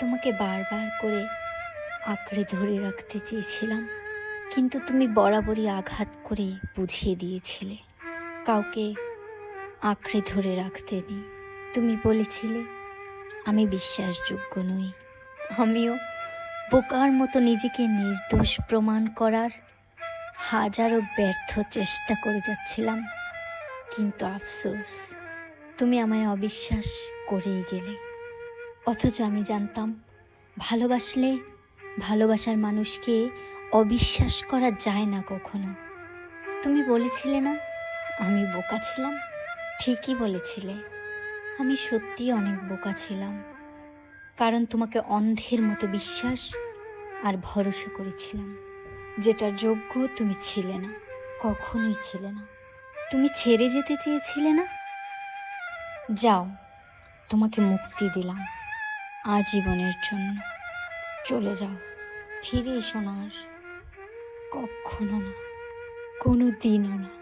তোমাকে বারবার করে আঁকড়ে ধরে রাখতে চেয়েছিলাম, কিন্তু তুমি বরাবরই আঘাত করে বুঝিয়ে দিয়েছিলে। কাউকে আঁকড়ে ধরে রাখতে নেই। তুমি বলেছিলে, আমি বিশ্বাসযোগ্য নই। আমিও বোকার মতো নিজেকে নির্দোষ প্রমাণ করার হাজারো ব্যর্থ চেষ্টা করে যাচ্ছিলাম, কিন্তু আফসোস, তুমি আমায় অবিশ্বাস করেই গেলে। অথচ আমি জানতাম, ভালোবাসলে ভালোবাসার মানুষকে অবিশ্বাস করা যায় না কখনো। তুমি বলেছিলে না, আমি বোকা ছিলাম? ঠিকই বলেছিলে। আমি সত্যি অনেক বোকা ছিলাম, কারণ তোমাকে অন্ধের মতো বিশ্বাস আর ভরসা করেছিলাম, যেটার যোগ্য তুমি ছিলে না, কখনোই ছিলে না। তুমি ছেড়ে যেতে চেয়েছিলে না? যাও, তোমাকে মুক্তি দিলাম। আজীবনের জন্য। চলে যাও। ফিরে এসো না আর। কখনো না কোনো দিনও না।